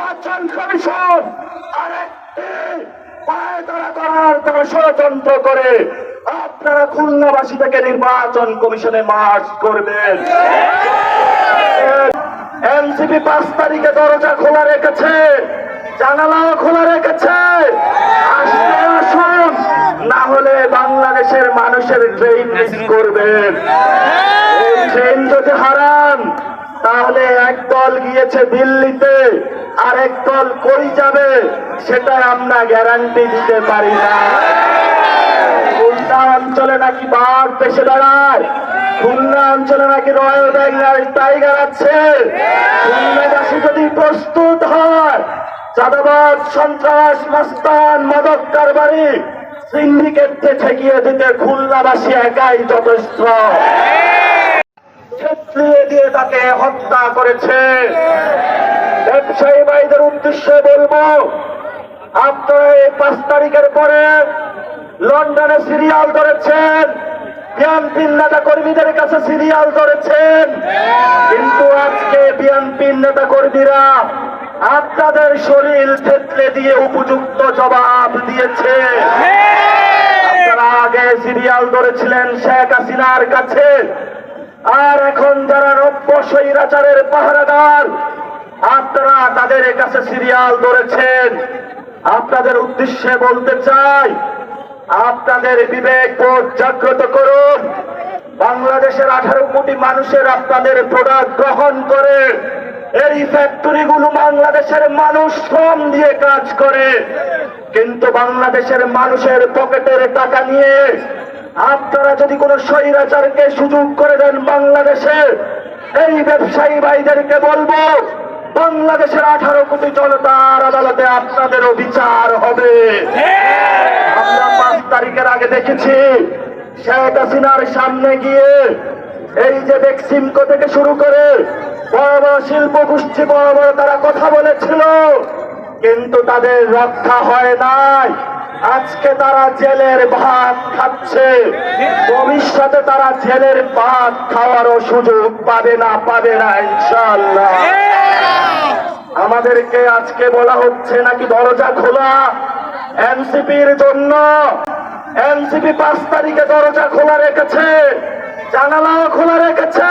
নির্বাচন কমিশন ষড়যন্ত্র করে আপনারা খুলনাবাসী থেকে নির্বাচন কমিশনে মার্চ করবেন। এনসিপি পাঁচ তারিখে দরজা খোলা রেখেছে, জানালাও খোলা রেখেছে। আসুন, না হলে বাংলাদেশের মানুষের ট্রেন মিস করবেন। ট্রেন যদি হারান তাহলে এক দল গিয়েছে দিল্লিতে আর এক দল কই যাবে, সেটা আমরা গ্যারান্টি দিতে পারি না। খুলনা অঞ্চলে নাকি বাঘ পেশে দাঁড়ায় খুলনা অঞ্চলে নাকি রয়্যাল বেঙ্গল টাইগার আছে। খুলনাবাসী যদি প্রস্তুত হয় চাঁদাবাদ সন্ত্রাস, মাস্তান, মাদক কারবারি সিন্ডিকেটকে ঠেকিয়ে দিতে খুলনাবাসী একাই যথেষ্ট। তাকে হত্যা করেছে। ব্যবসায়ী ভাইদের উদ্দেশ্যে বলব, আপনারা এই পাঁচ তারিখের পরে লন্ডনে সিরিয়াল ধরেছেন, বিএনপির নেতা কর্মীদের কাছে সিরিয়াল ধরেছেন। কিন্তু আজকে বিএনপির নেতা কর্মীরা আপনাদের শরীর ক্ষেত্রে দিয়ে উপযুক্ত জবাব দিয়েছে। আপনারা আগে সিরিয়াল ধরেছিলেন শেখ হাসিনার কাছে। আর এখন যারা নব্য স্বৈরাচারের পাহারাদার, আপনারা তাদের কাছে সিরিয়াল ধরেছেন। আপনাদের উদ্দেশ্যে বলতে চাই, আপনাদের বিবেক বোধ জাগ্রত করুন। বাংলাদেশের আঠারো কোটি মানুষের আপনাদের প্রোডাক্ট গ্রহণ করে, এই ফ্যাক্টরিগুলো বাংলাদেশের মানুষ শ্রম দিয়ে কাজ করে। কিন্তু বাংলাদেশের মানুষের পকেটের টাকা নিয়ে আপনারা যদি কোনো স্বৈরাচারকে সুযোগ করে দেন বাংলাদেশে, এই ব্যবসায়ী ভাইদেরকে বলব, বাংলাদেশের আঠারো কোটি জনতার আদালতে আপনাদেরও বিচার হবে। আমরা পাঁচ তারিখের আগে দেখেছি, শেখ হাসিনার সামনে গিয়ে এই যে বেক্সিমকো থেকে শুরু করে বড় বড় শিল্প গোষ্ঠী বড় বড় তারা কথা বলেছিল, কিন্তু তাদের রক্ষা হয় নাই। আজকে তারা জেলের ভাত খাচ্ছে। ভবিষ্যতে তারা জেলের ভাত খাওয়ারও সুযোগ পাবে না পাবে না ইনশাল্লাহ আমাদেরকে আজকে বলা হচ্ছে নাকি দরজা খোলা? এনসিপির জন্য এনসিপি পাঁচ তারিখে দরজা খোলা রেখেছে, জানালাও খোলা রেখেছে।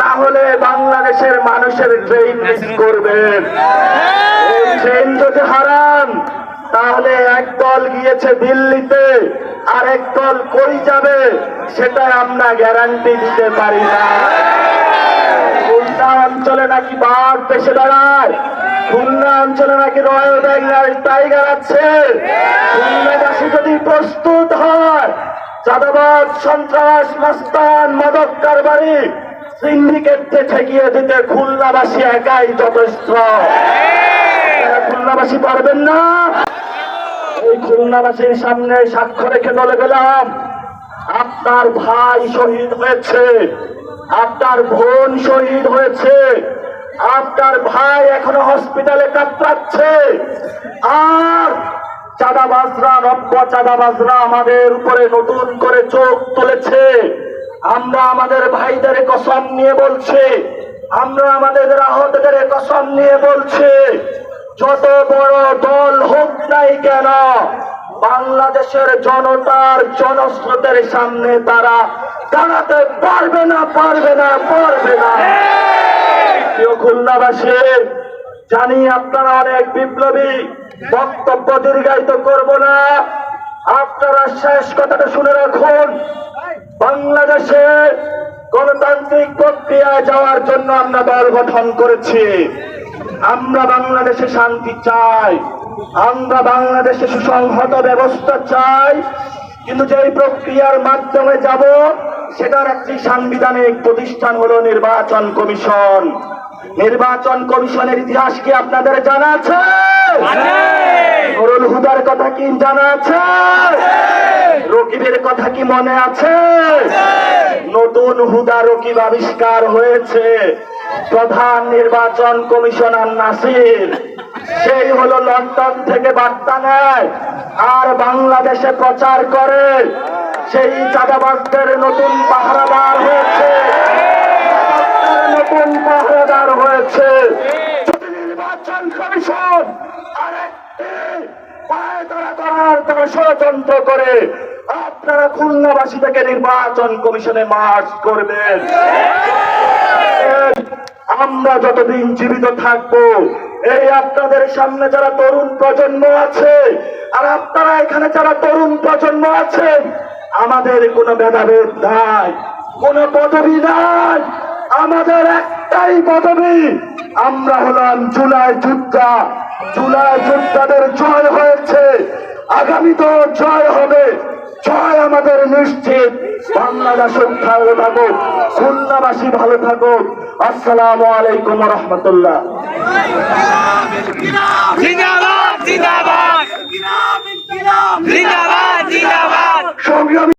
না হলে বাংলাদেশের মানুষের ট্রেন মিস করবেন। ট্রেন যদি হারান, তাহলে এক দল গিয়েছে দিল্লিতে আর দল কই যাবে, সেটা আমরা গ্যারান্টি দিতে পারি না। খুলনা অঞ্চলে নাকি বাঘ পেশে দাঁড়ায় খুলনা অঞ্চলে নাকি রয়্যাল বেঙ্গল টাইগার আছে। খুলনাবাসী যদি প্রস্তুত হয় চাঁদাবাদ সন্ত্রাস, মাস্তান, মাদক কারবারি সিন্ডিকেটকে ঠেকিয়ে দিতে খুলনাবাসী একাই যথেষ্ট। খুলনাবাসী পারবেন না। এই খুলনাবাসীর সামনে সাক্ষ্য রেখে বলে গেলাম। আপনার ভাই শহীদ হয়েছে। আপনার বোন শহীদ হয়েছে। আপনার ভাই এখনও হসপিটালে কাতরাচ্ছে। আর চাঁদাবাজরা নব্য চাঁদাবাজরা আমাদের উপরে নতুন করে চোখ তুলেছে। আমরা আমাদের ভাইদের কসম নিয়ে বলছি। আমরা আমাদের আহতদের কসম নিয়ে বলছি। যত বড় দল হোক নাই কেন, বাংলাদেশের জনতার জনস্রোতের সামনে তারা দাঁড়াতে পারবে না পারবে না পারবে না। খুলনাবাসী, জানি আপনারা অনেক বিপ্লবী, বক্তব্য দীর্ঘায়িত করব না। আপনারা শেষ কথাটা শুনে রাখুন। বাংলাদেশে গণতান্ত্রিক প্রক্রিয়ায় যাওয়ার জন্য আমরা দল গঠন করেছি। আমরা বাংলাদেশে শান্তি চাই। আমরা বাংলাদেশে সুসংহত ব্যবস্থা চাই। কিন্তু যেই প্রক্রিয়ার মাধ্যমে যাব সেটার একটি সাংবিধানিক প্রতিষ্ঠান হলো নির্বাচন কমিশন। নির্বাচন কমিশনের ইতিহাস কি আপনাদের জানা আছে? নুরুল হুদার কথা কি জানা আছে? রকিবের কথা কি মনে আছে। নতুন হুদা রকিব আবিষ্কার হয়েছে। প্রধান নির্বাচন কমিশনার নাসির। সেই হলো লন্ডন থেকে বার্তা নেয়, আর বাংলাদেশে প্রচার করে। সেই চাঁদাবাজদের নতুন পাহারাদার হয়েছে। নতুন পাহারাদার হয়েছে। ষড়যন্ত্র করে, আপনারা খুলনাবাসী থেকে নির্বাচন কমিশনে মার্চ করবেন। আমরা যতদিন জীবিত থাকব, এই আপনাদের সামনে যারা তরুণ প্রজন্ম আছে, আর আপনারা এখানে যারা তরুণ প্রজন্ম আছেন আমাদের কোনো ভেদাভেদ নাই, কোনো পদবি নাই, আমাদের একটাই পদবি, আমরা হলাম জুলাই যোদ্ধা, জুলাই যোদ্ধাদের জয় হয়েছে আগামী তো জয় হবে। জয় আমাদের নিশ্চিত। বাংলাদেশ ভালো থাকো খুলনাবাসী ভালো থাকো। আসসালামু আলাইকুম রহমতুল্লাহ। জিন্দাবাদ জিন্দাবাদ। জিন্দাবাদ জিন্দাবাদ। সংগ্রামী